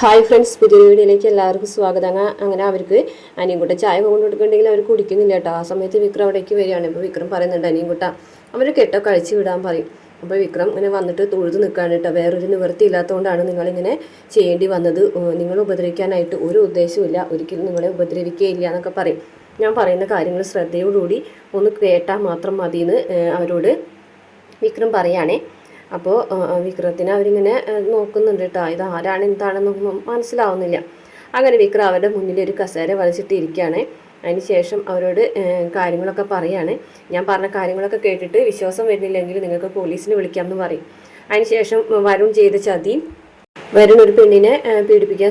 Hi friends പുതിയ വീഡിയോയിലേക്ക് എല്ലാവർക്കും സ്വാഗതം. അങ്ങനെ അവർക്ക് അനിയൻകുട്ട ചായ കൊണ്ട് കൊടുക്കണ്ടെങ്കിൽ അവർ കുടിക്കുന്നില്ല കേട്ടോ. ആ സമയത്ത് വിക്രം അവിടേക്ക് വരികയാണ്. ഇപ്പോൾ വിക്രം പറയുന്നുണ്ട് അനിയൻകുട്ട അവർ കെട്ടോ കഴിച്ചു വിടാൻ പറയും. അപ്പോൾ വിക്രം ഇങ്ങനെ വന്നിട്ട് തൊഴുത് നിൽക്കുകയാണ് കേട്ടോ. വേറൊരു നിവൃത്തി ഇല്ലാത്തതുകൊണ്ടാണ് നിങ്ങളിങ്ങനെ ചെയ്യേണ്ടി വന്നത്. നിങ്ങൾ ഉപദ്രവിക്കാനായിട്ട് ഒരു ഉദ്ദേശവുമില്ല. ഒരിക്കലും നിങ്ങളെ ഉപദ്രവിക്കുകയില്ല എന്നൊക്കെ പറയും. ഞാൻ പറയുന്ന കാര്യങ്ങൾ ശ്രദ്ധയോടുകൂടി ഒന്ന് കേട്ടാൽ മാത്രം മതിയെന്ന് അവരോട് വിക്രം പറയുകയാണേ അപ്പോൾ വിക്രത്തിനെ അവരിങ്ങനെ നോക്കുന്നുണ്ട് കേട്ടോ ഇത് ആരാണ് എന്താണെന്നൊന്നും മനസ്സിലാവുന്നില്ല. അങ്ങനെ വിക്രം അവരുടെ മുന്നിൽ ഒരു കസേര വലിച്ചിട്ട് ഇരിക്കുകയാണ് അതിന് ശേഷം അവരോട് കാര്യങ്ങളൊക്കെ പറയാണ്. ഞാൻ പറഞ്ഞ കാര്യങ്ങളൊക്കെ കേട്ടിട്ട് വിശ്വാസം വരുന്നില്ലെങ്കിൽ നിങ്ങൾക്ക് പോലീസിനെ വിളിക്കാമെന്ന് പറയും. അതിന് ശേഷം വരുൺ ചെയ്ത ചതി വരുൺ ഒരു പെണ്ണിനെ പീഡിപ്പിക്കാൻ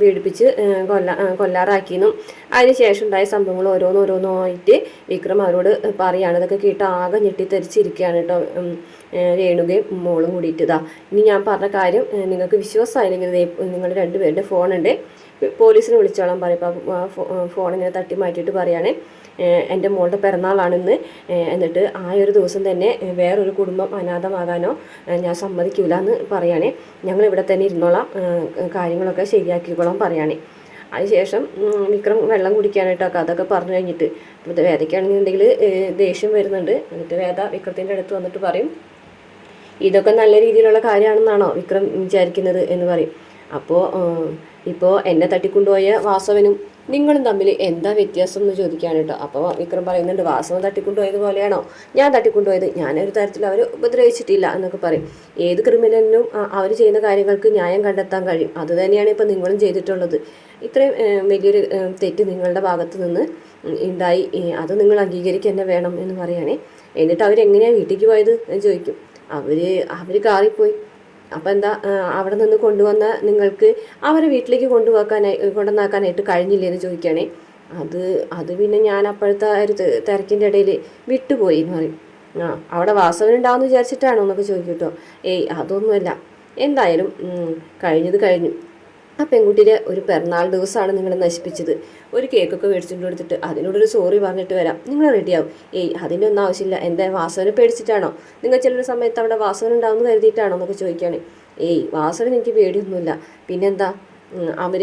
പീഡിപ്പിച്ച് കൊല്ല കൊല്ലാറാക്കിയെന്നും അതിനുശേഷം ഉണ്ടായ സംഭവങ്ങൾ ഓരോന്നോരോന്നായിട്ട് വിക്രം അവരോട് പറയുകയാണ് ഇതൊക്കെ കേട്ട് ആകെ ഞെട്ടിത്തെറിച്ചിരിക്കുകയാണ് കേട്ടോ രേണുകയും മോളും കൂടിയിട്ട് ഇതാ. ഇനി ഞാൻ പറഞ്ഞ കാര്യം നിങ്ങൾക്ക് വിശ്വാസമായില്ലെങ്കിൽ നിങ്ങൾ രണ്ടുപേരുടെ ഫോണുണ്ട് പോലീസിനെ വിളിച്ചോളാൻ പറയും. അപ്പോൾ ആ ഫോൺ ഇങ്ങനെ തട്ടി മാറ്റിയിട്ട് പറയാണ്. എന്റെ മോളുടെ പിറന്നാളാണെന്ന്. എന്നിട്ട് ആ ഒരു ദിവസം തന്നെ വേറൊരു കുടുംബം അനാഥമാകാനോ ഞാൻ സമ്മതിക്കില്ല എന്ന് പറയുകയാണെ ഞങ്ങൾ ഇവിടെ തന്നെ ഇരുന്നോളാം. കാര്യങ്ങളൊക്കെ ശരിയാക്കിക്കോളാം പറയുകയാണെ അതിനുശേഷം വിക്രം വെള്ളം കുടിക്കാനായിട്ടൊക്കെ അതൊക്കെ പറഞ്ഞു കഴിഞ്ഞിട്ട്. വേദയ്ക്കാണെന്നുണ്ടെങ്കിൽ ദേഷ്യം വരുന്നുണ്ട്. എന്നിട്ട് വേദ വിക്രത്തിന്റെ അടുത്ത് വന്നിട്ട് പറയും ഇതൊക്കെ നല്ല രീതിയിലുള്ള കാര്യമാണെന്നാണോ വിക്രം വിചാരിക്കുന്നത് എന്ന് പറയും. അപ്പോൾ ഇപ്പോൾ എന്നെ തട്ടിക്കൊണ്ടുപോയ വാസവനും നിങ്ങളും തമ്മിൽ എന്താ വ്യത്യാസം എന്ന് ചോദിക്കുകയാണ് കേട്ടോ. അപ്പോൾ വിക്രം പറയുന്നുണ്ട് വാസവൻ തട്ടിക്കൊണ്ടുപോയത് പോലെയാണോ? ഞാൻ തട്ടിക്കൊണ്ടുപോയത്. ഞാനൊരു തരത്തിൽ അവർ ഉപദ്രവിച്ചിട്ടില്ല എന്നൊക്കെ പറയും. ഏത് ക്രിമിനലിനും അവർ ചെയ്യുന്ന കാര്യങ്ങൾക്ക് ന്യായം കണ്ടെത്താൻ കഴിയും. അത് തന്നെയാണ് ഇപ്പോൾ നിങ്ങളും ചെയ്തിട്ടുള്ളത്. ഇത്രയും വലിയൊരു തെറ്റ് നിങ്ങളുടെ ഭാഗത്ത് നിന്ന് ഉണ്ടായി. അത് നിങ്ങൾ അംഗീകരിക്കുക തന്നെ വേണം എന്ന് പറയുകയാണേ. എന്നിട്ട് അവരെങ്ങനെയാണ് വീട്ടിലേക്ക് പോയത് ചോദിക്കും. അവർ അവർ കാറിപ്പോയി. അപ്പം എന്താ അവിടെ നിന്ന് കൊണ്ടുവന്ന നിങ്ങൾക്ക് അവരെ വീട്ടിലേക്ക് കൊണ്ടുപോക്കാനായി കൊണ്ടുവന്നാക്കാനായിട്ട് കഴിഞ്ഞില്ലേ എന്ന് ചോദിക്കുകയാണേ. അത് അത് പിന്നെ ഞാൻ അപ്പോഴത്തെ ഒരു തിരക്കിന്റെ ഇടയിൽ വിട്ടുപോയി എന്ന് പറയും. ആ അവിടെ വാസവൻ വാസവനുണ്ടാവുമെന്ന് വിചാരിച്ചിട്ടാണോ എന്നൊക്കെ ചോദിക്കും കേട്ടോ. ഏയ് അതൊന്നുമല്ല. എന്തായാലും കഴിഞ്ഞത് കഴിഞ്ഞു. ആ പെൺകുട്ടിയുടെ ഒരു പിറന്നാൾ ദിവസമാണ് നിങ്ങൾ നശിപ്പിച്ചത്. ഒരു കേക്കൊക്കെ മേടിച്ചിട്ട് കൊടുത്തിട്ട് അതിനോടൊരു സോറി പറഞ്ഞിട്ട് വരാം. നിങ്ങൾ റെഡിയാവും ഏയ് അതിന്റെ ഒന്നും ആവശ്യമില്ല. എന്താ വാസവനെ പേടിച്ചിട്ടാണോ? നിങ്ങൾ ചിലൊരു സമയത്ത് അവിടെ വാസവൻ ഉണ്ടാവുമെന്ന് കരുതിയിട്ടാണോ എന്നൊക്കെ ചോദിക്കുകയാണ്. ഏയ് വാസവൻ എനിക്ക് പേടിയൊന്നുമില്ല. പിന്നെന്താ? അവർ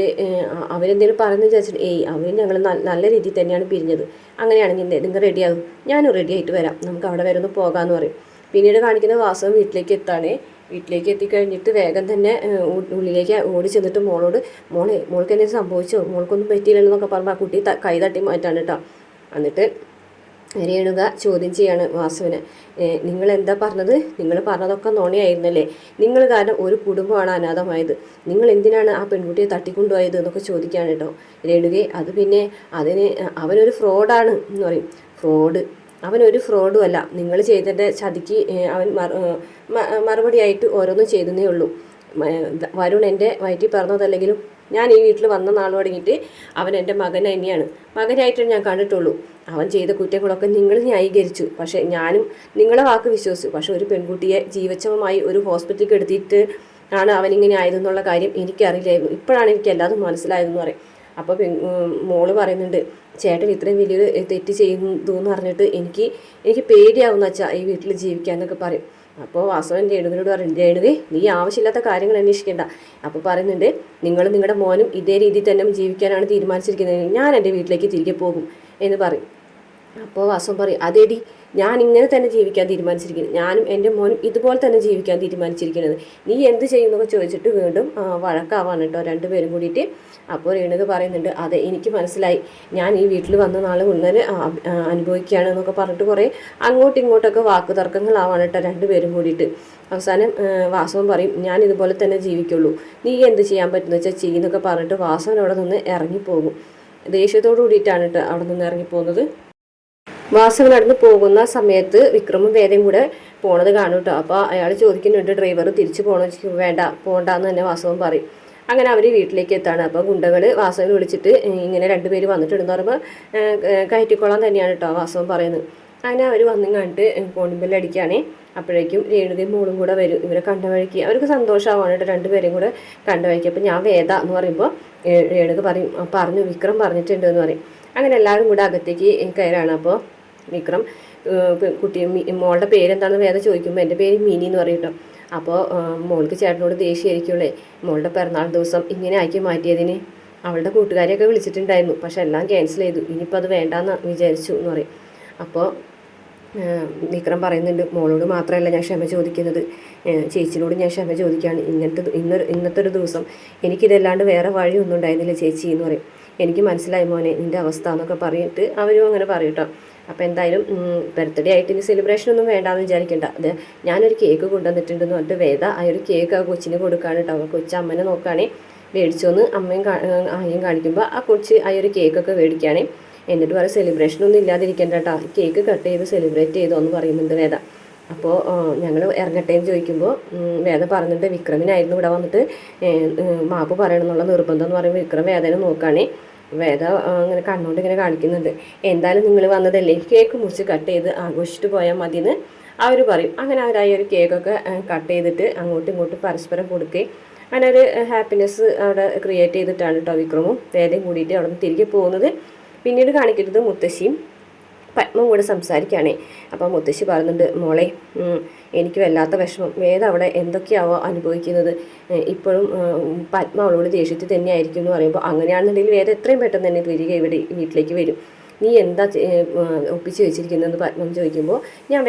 അവരെന്തെങ്കിലും പറഞ്ഞു വിചാരിച്ചിട്ട് ഏയ് അവർ ഞങ്ങൾ നല്ല രീതിയിൽ തന്നെയാണ് പിരിഞ്ഞത്. അങ്ങനെയാണെങ്കിൽ നിങ്ങൾ റെഡിയാകും ഞാനും റെഡി ആയിട്ട് വരാം. നമുക്ക് അവിടെ വരെ ഒന്ന് പോകാമെന്ന് പറയും. പിന്നീട് കാണിക്കുന്ന വാസവൻ വീട്ടിലേക്ക് എത്താണേ. വീട്ടിലേക്ക് എത്തിക്കഴിഞ്ഞിട്ട് വേഗം തന്നെ ഉള്ളിലേക്ക് ഓടി ചെന്നിട്ട് മോളോട് മോളെ മോൾക്ക് എന്തെങ്കിലും സംഭവിച്ചോ? മോൾക്കൊന്നും പറ്റിയില്ലല്ലോ എന്നൊക്കെ പറഞ്ഞാൽ ആ കുട്ടി കൈ തട്ടി മാറ്റാണ് കേട്ടോ എന്നിട്ട് രേണുക ചോദ്യം ചെയ്യാണ് വാസുവിനെ. നിങ്ങൾ എന്താ പറഞ്ഞത്? നിങ്ങൾ പറഞ്ഞതൊക്കെ നോണയായിരുന്നല്ലേ? നിങ്ങൾ കാരണം ഒരു കുടുംബമാണ് അനാഥമായത്. നിങ്ങൾ എന്തിനാണ് ആ പെൺകുട്ടിയെ തട്ടിക്കൊണ്ടുപോയത്? എന്നൊക്കെ ചോദിക്കുകയാണ് കേട്ടോ രേണുകയെ അത് പിന്നെ അതിന് അവനൊരു ഫ്രോഡാണ് എന്ന് പറയും. ഫ്രോഡ്. അവനൊരു ഫ്രോഡും അല്ല. നിങ്ങൾ ചെയ്തിട്ട് ചതിക്ക് അവൻ മറുപടിയായിട്ട് ഓരോന്നും ചെയ്തതേ ഉള്ളൂ. വരുൺ എന്റെ വയറ്റിൽ പറഞ്ഞതല്ലെങ്കിലും ഞാൻ ഈ വീട്ടിൽ വന്ന നാൾ തുടങ്ങിയിട്ട് അവൻ എന്റെ മകൻ തന്നെയാണ്. മകനായിട്ടേ ഞാൻ കണ്ടിട്ടുള്ളൂ. അവൻ ചെയ്ത കുറ്റങ്ങളൊക്കെ നിങ്ങൾ ന്യായീകരിച്ചു. പക്ഷേ ഞാനും നിങ്ങളെ വാക്ക് വിശ്വസിച്ചു. പക്ഷേ ഒരു പെൺകുട്ടിയെ ജീവച്ഛവമായി ഒരു ഹോസ്പിറ്റലിൽ എടുത്തിട്ട് ആണ് അവനിങ്ങനെ ആയതെന്നുള്ള കാര്യം എനിക്കറിയില്ലായിരുന്നു. ഇപ്പോഴാണ് എനിക്ക് എല്ലാതും മനസ്സിലായതെന്ന് പറയും. അപ്പോൾ മോൾ പറയുന്നുണ്ട് ചേട്ടൻ ഇത്രയും വലിയൊരു തെറ്റ് ചെയ്യുന്നു എന്ന് പറഞ്ഞിട്ട് എനിക്ക് എനിക്ക് പേടിയാവുന്ന അച്ഛാ ഈ വീട്ടിൽ ജീവിക്കാൻ ജീവിക്കാന്നൊക്കെ പറയും. അപ്പോൾ വാസവൻ രേണുവിനോട് പറയും രേണുവേ നീ ആവശ്യമില്ലാത്ത കാര്യങ്ങൾ അന്വേഷിക്കേണ്ട. അപ്പോൾ പറയുന്നുണ്ട് നിങ്ങൾ നിങ്ങളുടെ മോനും ഇതേ രീതിയിൽ തന്നെ ജീവിക്കാനാണ് തീരുമാനിച്ചിരിക്കുന്നത്. ഞാൻ എന്റെ വീട്ടിലേക്ക് തിരികെ പോകും എന്ന് പറയും. അപ്പോൾ വാസു പറയും അതേടി ഞാൻ ഇങ്ങനെ തന്നെ ജീവിക്കാൻ തീരുമാനിച്ചിരിക്കുന്നത് ഞാനും എന്റെ മോനും ഇതുപോലെ തന്നെ ജീവിക്കാൻ തീരുമാനിച്ചിരിക്കുന്നത്. നീ എന്ത് ചെയ്യുന്നൊക്കെ ചോദിച്ചിട്ട് വീണ്ടും വഴക്കാവാണ് കേട്ടോ രണ്ടുപേരും കൂടിയിട്ട്. അപ്പോൾ രേണുക പറയുന്നുണ്ട് അതെ എനിക്ക് മനസ്സിലായി. ഞാൻ ഈ വീട്ടിൽ വന്ന നാൾ മുഴുവൻ അനുഭവിക്കുകയാണ് എന്നൊക്കെ പറഞ്ഞിട്ട് കുറേ അങ്ങോട്ടും ഇങ്ങോട്ടൊക്കെ വാക്ക് തർക്കങ്ങളാവാണ് കേട്ടോ രണ്ടുപേരും കൂടിയിട്ട്. അവസാനം വാസവും പറയും ഞാൻ ഇതുപോലെ തന്നെ ജീവിക്കുള്ളൂ. നീ എന്ത് ചെയ്യാൻ പറ്റുന്ന വെച്ചാൽ ചെയ്യുന്നൊക്കെ പറഞ്ഞിട്ട് വാസവൻ നിന്ന് ഇറങ്ങിപ്പോകും. ദേഷ്യത്തോടു കൂടിയിട്ടാണ് കേട്ടോ അവിടെ നിന്ന് ഇറങ്ങിപ്പോകുന്നത്. വാസവൻ നടന്ന് പോകുന്ന സമയത്ത് വിക്രമും വേദയും കൂടെ പോണത് കാണും കേട്ടോ അപ്പോൾ അയാൾ ചോദിക്കുന്നുണ്ട് ഡ്രൈവർ തിരിച്ചു പോകണോ വേണ്ട പോകണ്ടെന്ന് തന്നെ വാസവൻ പറയും. അങ്ങനെ അവർ വീട്ടിലേക്ക് എത്താണ്. അപ്പോൾ ഗുണ്ടകൾ വാസവൻ വിളിച്ചിട്ട് ഇങ്ങനെ രണ്ടുപേര് വന്നിട്ടുണ്ടെന്ന് പറയുമ്പോൾ കയറ്റിക്കൊള്ളാൻ തന്നെയാണ് കേട്ടോ വാസവൻ പറയുന്നത്. അങ്ങനെ അവർ വന്നും കണ്ടിട്ട് കോണിമ്പല്ലടിക്കുകയാണേ അപ്പോഴേക്കും രേണുകയും മോളും കൂടെ വരും. ഇവരെ കണ്ട വഴിക്ക് അവർക്ക് സന്തോഷമാവാണ് കേട്ടോ രണ്ടുപേരെയും കൂടെ കണ്ട വഴിക്ക്. അപ്പോൾ ഞാൻ വേദ എന്ന് പറയുമ്പോൾ രേണുക പറയും "ആ, പറഞ്ഞു വിക്രം പറഞ്ഞിട്ടുണ്ട് എന്ന് പറയും. അങ്ങനെ എല്ലാവരും കൂടെ അകത്തേക്ക് കയറാണ് അപ്പോൾ വിക്രം കുട്ടി മോളുടെ പേരെന്താണെന്ന് വേദ ചോദിക്കുമ്പോൾ എന്റെ പേര് മിനി എന്ന് പറയും അപ്പോൾ മോൾക്ക് ചേട്ടനോട് ദേഷ്യമായിരിക്കുള്ളേ മോളുടെ പിറന്നാൾ ദിവസം ഇങ്ങനെ ആക്കി മാറ്റിയതിന്? അവളുടെ കൂട്ടുകാരെയൊക്കെ വിളിച്ചിട്ടുണ്ടായിരുന്നു പക്ഷെ എല്ലാം ക്യാൻസൽ ചെയ്തു. ഇനിയിപ്പോൾ അത് വേണ്ടാന്ന് വിചാരിച്ചു എന്ന് പറയും. അപ്പോൾ വിക്രം പറയുന്നുണ്ട് മോളോട് മാത്രമല്ല ഞാൻ ക്ഷമ ചോദിക്കുന്നത്. ചേച്ചിനോട് ഞാൻ ക്ഷമ ചോദിക്കുകയാണ്. ഇങ്ങനത്തെ ഇന്നൊരു ഇന്നത്തെ ഒരു ദിവസം എനിക്കിതല്ലാണ്ട് വേറെ വഴിയൊന്നും ഉണ്ടായിരുന്നില്ല ചേച്ചി എന്ന് പറയും. എനിക്ക് മനസ്സിലായി മോനെ നിന്റെ അവസ്ഥ എന്നൊക്കെ പറഞ്ഞിട്ട് അവരും അങ്ങനെ പറയും കേട്ടോ. അപ്പോൾ എന്തായാലും ബർത്ത്ഡേ ആയിട്ട് ഇനി സെലിബ്രേഷൻ ഒന്നും വേണ്ടാന്ന് വിചാരിക്കണ്ട. അത് ഞാനൊരു കേക്ക് കൊണ്ടുവന്നിട്ടുണ്ടെന്ന് പറഞ്ഞിട്ട് വേദ ആ ഒരു കേക്ക് ആ കൊച്ചിന് കൊടുക്കാണ് കേട്ടോ. അപ്പോൾ കൊച്ചു അമ്മനെ നോക്കുകയാണെ മേടിച്ചു വന്ന് അമ്മയും ആയും കാണിക്കുമ്പോൾ ആ കൊച്ച് ആ ഒരു കേക്കൊക്കെ മേടിക്കുകയാണെ. എന്നിട്ട് വേറെ സെലിബ്രേഷൻ ഒന്നും ഇല്ലാതിരിക്കണ്ട കേട്ടോ. കേക്ക് കട്ട് ചെയ്ത് സെലിബ്രേറ്റ് ചെയ്തോ എന്ന് പറയുന്നുണ്ട് വേദ. അപ്പോൾ ഞങ്ങൾ ഇറങ്ങട്ടെ എന്ന് ചോദിക്കുമ്പോൾ വേദ പറഞ്ഞിട്ട് വിക്രമിനായിരുന്നു ഇവിടെ വന്നിട്ട് മാപ്പ് പറയണമെന്നുള്ള നിർബന്ധം എന്ന് പറയുമ്പോൾ വിക്രം വേദനെ നോക്കുകയാണേ വേദ അങ്ങനെ കണ്ണുകൊണ്ട് ഇങ്ങനെ കാണിക്കുന്നുണ്ട്. എന്തായാലും നിങ്ങൾ വന്നതല്ലേ? കേക്ക് മുറിച്ച് കട്ട് ചെയ്ത് ആഘോഷിച്ചിട്ട് പോയാൽ മതിയെന്ന് അവർ പറയും. അങ്ങനെ അവരായി ഒരു കേക്കൊക്കെ കട്ട് ചെയ്തിട്ട് അങ്ങോട്ടും ഇങ്ങോട്ടും പരസ്പരം കൊടുക്കുകയും അങ്ങനെ ഒരു ഹാപ്പിനെസ് അവിടെ ക്രിയേറ്റ് ചെയ്തിട്ടാണ് കേട്ടോ വിക്രമും വേദയും കൂടിയിട്ട് അവിടെ നിന്ന് തിരികെ പോകുന്നത്. പിന്നീട് കാണിക്കുന്നത് മുത്തശ്ശിയും പത്മം കൂടെ സംസാരിക്കുകയാണേ. അപ്പോൾ മുത്തശ്ശി പറയുന്നുണ്ട് മോളെ എനിക്ക് വല്ലാത്ത വിഷമം. വേദ അവിടെ എന്തൊക്കെയാവോ അനുഭവിക്കുന്നത്. ഇപ്പോഴും പത്മ അവളോട് ദേഷ്യത്തിൽ തന്നെയായിരിക്കും എന്ന് പറയുമ്പോൾ അങ്ങനെയാണെന്നുണ്ടെങ്കിൽ വേദ എത്രയും പെട്ടെന്ന് തന്നെ തിരികെ ഇവിടെ വീട്ടിലേക്ക് വരും. നീ എന്താ ഒപ്പിച്ച് വെച്ചിരിക്കുന്നതെന്ന് പത്മം ചോദിക്കുമ്പോൾ ഞാൻ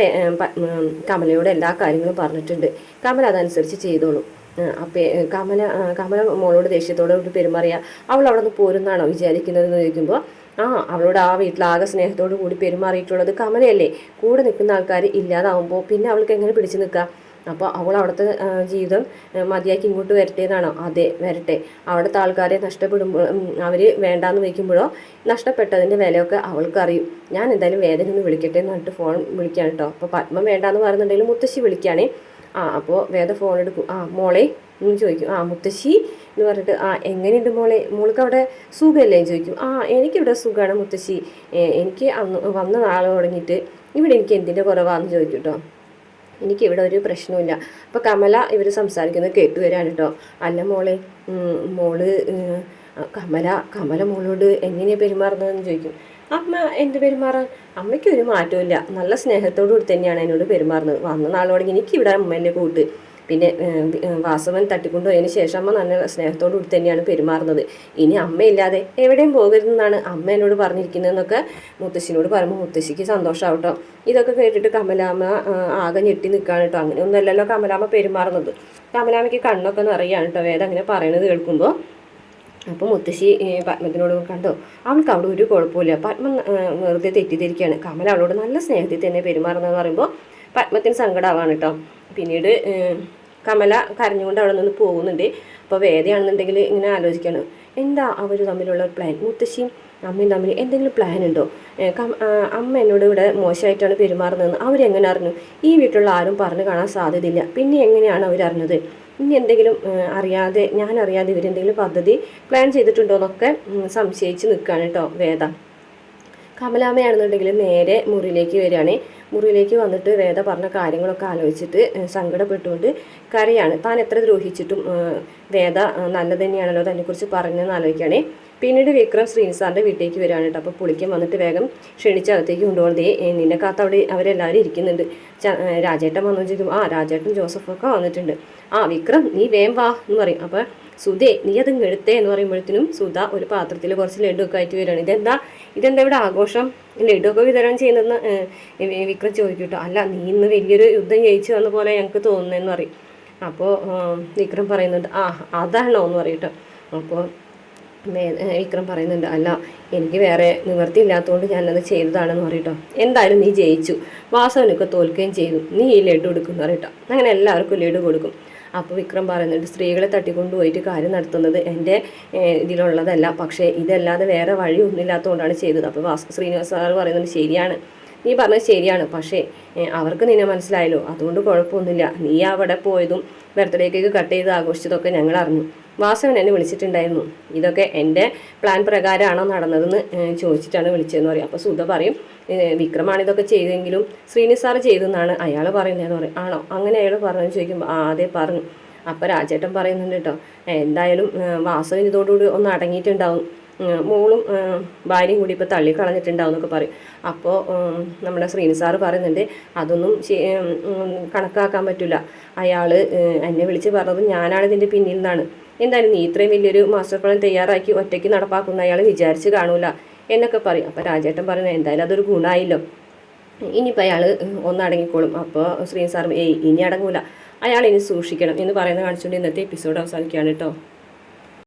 കമലയോട് എല്ലാ കാര്യങ്ങളും പറഞ്ഞിട്ടുണ്ട്. കമല അതനുസരിച്ച് ചെയ്തോളൂ. കമല കമല മോളോട് ദേഷ്യത്തോടുകൂടി പെരുമാറിയ അവൾ അവിടെ നിന്ന് പോരുന്നാണോ വിചാരിക്കുന്നതെന്ന് ചോദിക്കുമ്പോൾ ആ അവളോട് ആ വീട്ടിൽ ആകെ സ്നേഹത്തോടു കൂടി പെരുമാറിയിട്ടുള്ളത് കമലയല്ലേ. കൂടെ നിൽക്കുന്ന ആൾക്കാർ ഇല്ലാതാവുമ്പോൾ പിന്നെ അവൾക്ക് എങ്ങനെ പിടിച്ചു നിൽക്കുക അപ്പോൾ അവൾ അവിടുത്തെ ജീവിതം മതിയാക്കി ഇങ്ങോട്ട് വരട്ടെ എന്നാണോ അതെ വരട്ടെ. അവിടുത്തെ ആൾക്കാരെ നഷ്ടപ്പെടുമ്പോൾ അവർ വേണ്ടാന്ന് വയ്ക്കുമ്പോഴോ നഷ്ടപ്പെട്ടതിന്റെ വിലയൊക്കെ അവൾക്ക് അറിയും. ഞാൻ എന്തായാലും വേദന ഒന്ന് വിളിക്കട്ടെ എന്ന് പറഞ്ഞിട്ട് ഫോൺ വിളിക്കാൻ കേട്ടോ അപ്പോൾ പത്മം വേണ്ടാന്ന് പറയുന്നുണ്ടെങ്കിൽ മുത്തശ്ശി വിളിക്കുകയാണേ. ആ അപ്പോൾ വേദ ഫോൺ എടുക്കും. ആ മോളെ എന്ന് ചോദിക്കും. ആ മുത്തശ്ശി എന്ന് പറഞ്ഞിട്ട് ആ എങ്ങനെയുണ്ട് മോളെ? മോൾക്ക് അവിടെ സുഖമല്ലേ ചോദിക്കും. ആ എനിക്കിവിടെ സുഖമാണ് മുത്തശ്ശി. എനിക്ക് അന്ന് വന്ന നാളെ തുടങ്ങിയിട്ട് ഇവിടെ എനിക്ക് എന്തിന്റെ കുറവാന്ന് ചോദിക്കും കേട്ടോ എനിക്കിവിടെ ഒരു പ്രശ്നമില്ല അപ്പോൾ കമല ഇവർ സംസാരിക്കുന്നത് കേട്ടു വരാണ് കേട്ടോ അല്ല മോളെ മോൾ കമല കമല മോളോട് എങ്ങനെയാണ് പെരുമാറുന്നതെന്ന് ചോദിക്കും. അമ്മ എന്ത് പെരുമാറാൻ? അമ്മയ്ക്ക് ഒരു മാറ്റമില്ല നല്ല സ്നേഹത്തോടു കൂടി തന്നെയാണ് എന്നോട് പെരുമാറുന്നത്. വന്ന നാളോടെ എനിക്ക് ഇവിടെ അമ്മേന്റെ കൂട്ട്. പിന്നെ വാസവൻ തട്ടിക്കൊണ്ടുപോയതിന് ശേഷം അമ്മ നല്ല സ്നേഹത്തോടു കൂടി തന്നെയാണ് പെരുമാറുന്നത്. ഇനി അമ്മയില്ലാതെ എവിടെയും പോകരുതെന്നാണ് അമ്മ എന്നോട് പറഞ്ഞിരിക്കുന്നതെന്നൊക്കെ മുത്തശ്ശിനോട് പറയുമ്പോൾ മുത്തശ്ശിക്ക് സന്തോഷമാവട്ടോ ഇതൊക്കെ കേട്ടിട്ട് കമലാമ്മ ആകെ ഞെട്ടി നിൽക്കുകയാണ് കേട്ടോ അങ്ങനെയൊന്നുമല്ലല്ലോ കമലാമ്മ പെരുമാറുന്നത്. കമലാമ്മയ്ക്ക് കണ്ണൊക്കെ നിറയാണ് കേട്ടോ വേദം അങ്ങനെ പറയണത് കേൾക്കുമ്പോൾ അപ്പോൾ മുത്തശ്ശി പത്മത്തിനോട് കണ്ടോ അവൾക്ക് അവിടെ ഒരു കുഴപ്പമില്ല പത്മ വെറുതെ തെറ്റിദ്ധരിക്കുകയാണ്. കമൽ അവളോട് നല്ല സ്നേഹത്തിൽ തന്നെ പെരുമാറുന്നതെന്ന് പറയുമ്പോൾ പത്മത്തിന് സങ്കടമാവാണ് കേട്ടോ പിന്നീട് കമല കരഞ്ഞുകൊണ്ട് അവിടെ നിന്ന് പോകുന്നുണ്ട്. അപ്പോൾ വേദയാണെന്നുണ്ടെങ്കിൽ ഇങ്ങനെ ആലോചിക്കുകയാണ് എന്താ അവർ തമ്മിലുള്ള പ്ലാൻ മുത്തശ്ശിയും അമ്മയും തമ്മിൽ എന്തെങ്കിലും പ്ലാൻ ഉണ്ടോ? അമ്മ എന്നോട് ഇവിടെ മോശമായിട്ടാണ് പെരുമാറുന്നതെന്ന് അവരെങ്ങനെ അറിഞ്ഞു? ഈ വീട്ടിലുള്ള ആരും പറഞ്ഞു കാണാൻ സാധ്യതയില്ല. പിന്നെ എങ്ങനെയാണ് അവരറിഞ്ഞത്? ഇനി എന്തെങ്കിലും അറിയാതെ ഞാൻ അറിയാതെ ഇവരെന്തെങ്കിലും പദ്ധതി പ്ലാൻ ചെയ്തിട്ടുണ്ടോ എന്നൊക്കെ സംശയിച്ച് നിൽക്കുകയാണ് കേട്ടോ വേദ. കമലാമ്മയാണെന്നുണ്ടെങ്കിൽ നേരെ മുറിയിലേക്ക് വരികയാണ്. മുറിയിലേക്ക് വന്നിട്ട് വേദ പറഞ്ഞ കാര്യങ്ങളൊക്കെ ആലോചിച്ചിട്ട് സങ്കടപ്പെട്ടുകൊണ്ട് കരയാണ്. താൻ എത്ര ദ്രോഹിച്ചിട്ടും വേദ നല്ലത് തന്നെയാണല്ലോ തന്നെക്കുറിച്ച് പറഞ്ഞെന്ന് ആലോചിക്കുകയാണേ. പിന്നീട് വിക്രം ശ്രീനിസാറിന്റെ വീട്ടിലേക്ക് വരാൻ കേട്ടോ. അപ്പോൾ പുളിക്കം വന്നിട്ട് വേഗം ക്ഷണിച്ച് അകത്തേക്ക് കൊണ്ടുപോകണം ഏ, നിന്നെ കാത്ത് അവിടെ അവരെല്ലാവരും ഇരിക്കുന്നുണ്ട്. രാജേട്ടൻ വന്നു ചോദിക്കും ആ രാജേട്ടൻ ജോസഫൊക്കെ വന്നിട്ടുണ്ട്. ആ വിക്രം നീ വേം വാ എന്ന് പറയും. അപ്പോൾ സുധേ നീ അത് എടുത്തേ എന്ന് പറയുമ്പോഴത്തേനും സുധ ഒരു പാത്രത്തിൽ കുറച്ച് ലഡുവൊക്കെ ആയിട്ട് വരികയാണ്. ഇതെന്താ? ഇതെന്താ ഇവിടെ ആഘോഷം? ലഡുവൊക്കെ വിതരണം ചെയ്യുന്നതെന്ന് വിക്രം ചോദിക്കും കേട്ടോ. അല്ല നീ ഇന്ന് വലിയൊരു യുദ്ധം ജയിച്ചു വന്ന പോലെ ഞങ്ങൾക്ക് തോന്നുന്നതെന്ന് പറയും. അപ്പോൾ വിക്രം പറയുന്നുണ്ട് ആ അതാണോ? എന്ന് പറയും കേട്ടോ. അപ്പോൾ വിക്രം പറയുന്നുണ്ട് അല്ല എനിക്ക് വേറെ നിവൃത്തി ഇല്ലാത്തതുകൊണ്ട് ഞാനത് ചെയ്തതാണെന്ന് പറയട്ടോ. എന്തായാലും നീ ജയിച്ചു. വാസവനൊക്കെ തോൽക്കുകയും ചെയ്തു. നീ ഈ ലഡു കൊടുക്കും പറയട്ടോ. അങ്ങനെ എല്ലാവർക്കും ലഡു കൊടുക്കും. അപ്പോൾ വിക്രം പറയുന്നുണ്ട് സ്ത്രീകളെ തട്ടിക്കൊണ്ടുപോയിട്ട് കാര്യം നടത്തുന്നത് എന്റെ ഇതിലുള്ളതല്ല. പക്ഷേ ഇതല്ലാതെ വേറെ വഴിയൊന്നുമില്ലാത്തതുകൊണ്ടാണ് ചെയ്തത്. അപ്പോൾ വാസ ശ്രീനിവാസ് സാർ പറയുന്നത് ശരിയാണ്. നീ പറഞ്ഞത് ശരിയാണ്. പക്ഷേ അവർക്ക് നിന്നെ മനസ്സിലായല്ലോ. അതുകൊണ്ട് കുഴപ്പമൊന്നുമില്ല. നീ അവിടെ പോയതും ബർത്ത്ഡേ കേക്ക് കട്ട് ചെയ്ത് ആഘോഷിച്ചതൊക്കെ ഞങ്ങൾ അറിഞ്ഞു. വാസവൻ എന്നെ വിളിച്ചിട്ടുണ്ടായിരുന്നു. ഇതൊക്കെ എന്റെ പ്ലാൻ പ്രകാരമാണോ നടന്നതെന്ന് ചോദിച്ചിട്ടാണ് വിളിച്ചതെന്ന് പറയും. അപ്പോൾ സുധ പറയും വിക്രമാണ് ഇതൊക്കെ ചെയ്തെങ്കിലും ശ്രീനി സാർ ചെയ്തെന്നാണ് അയാൾ പറയുന്നതെന്ന് പറയും. ആണോ? അങ്ങനെ അയാൾ പറഞ്ഞു ചോദിക്കുമ്പോൾ ആ അതെ പറഞ്ഞു. അപ്പോൾ രാജേട്ടൻ പറയുന്നുണ്ട് കേട്ടോ എന്തായാലും വാസവൻ ഇതോടുകൂടി ഒന്ന് അടങ്ങിയിട്ടുണ്ടാവും. മോളും ഭാര്യയും കൂടി ഇപ്പോൾ തള്ളി കളഞ്ഞിട്ടുണ്ടാവും എന്നൊക്കെ പറയും. അപ്പോൾ നമ്മുടെ ശ്രീനി സാറ് പറയുന്നുണ്ട് അതൊന്നും കണക്കാക്കാൻ പറ്റില്ല അയാൾ എന്നെ വിളിച്ച് പറഞ്ഞത് ഞാനാണ് ഇതിന്റെ പിന്നിൽ നിന്നാണ്. എന്തായാലും നീ ഇത്രയും വലിയൊരു മാസ്റ്റർ പ്ലാൻ തയ്യാറാക്കി ഒറ്റയ്ക്ക് നടപ്പാക്കുന്ന അയാൾ വിചാരിച്ച് കാണൂല എന്നൊക്കെ പറയും. അപ്പോൾ രാജേട്ടൻ പറഞ്ഞു എന്തായാലും അതൊരു ഗുണമായില്ലോ ഇനിയിപ്പോൾ അയാൾ ഒന്നടങ്ങിക്കോളും അപ്പോൾ ശ്രീ സാർ ഏയ് ഇനി അടങ്ങൂല. അയാൾ ഇനി സൂക്ഷിക്കണം. എന്ന് പറയുന്നത് കാണിച്ചുകൊണ്ട് ഇന്നത്തെ എപ്പിസോഡ് അവസാനിക്കുകയാണ് കേട്ടോ.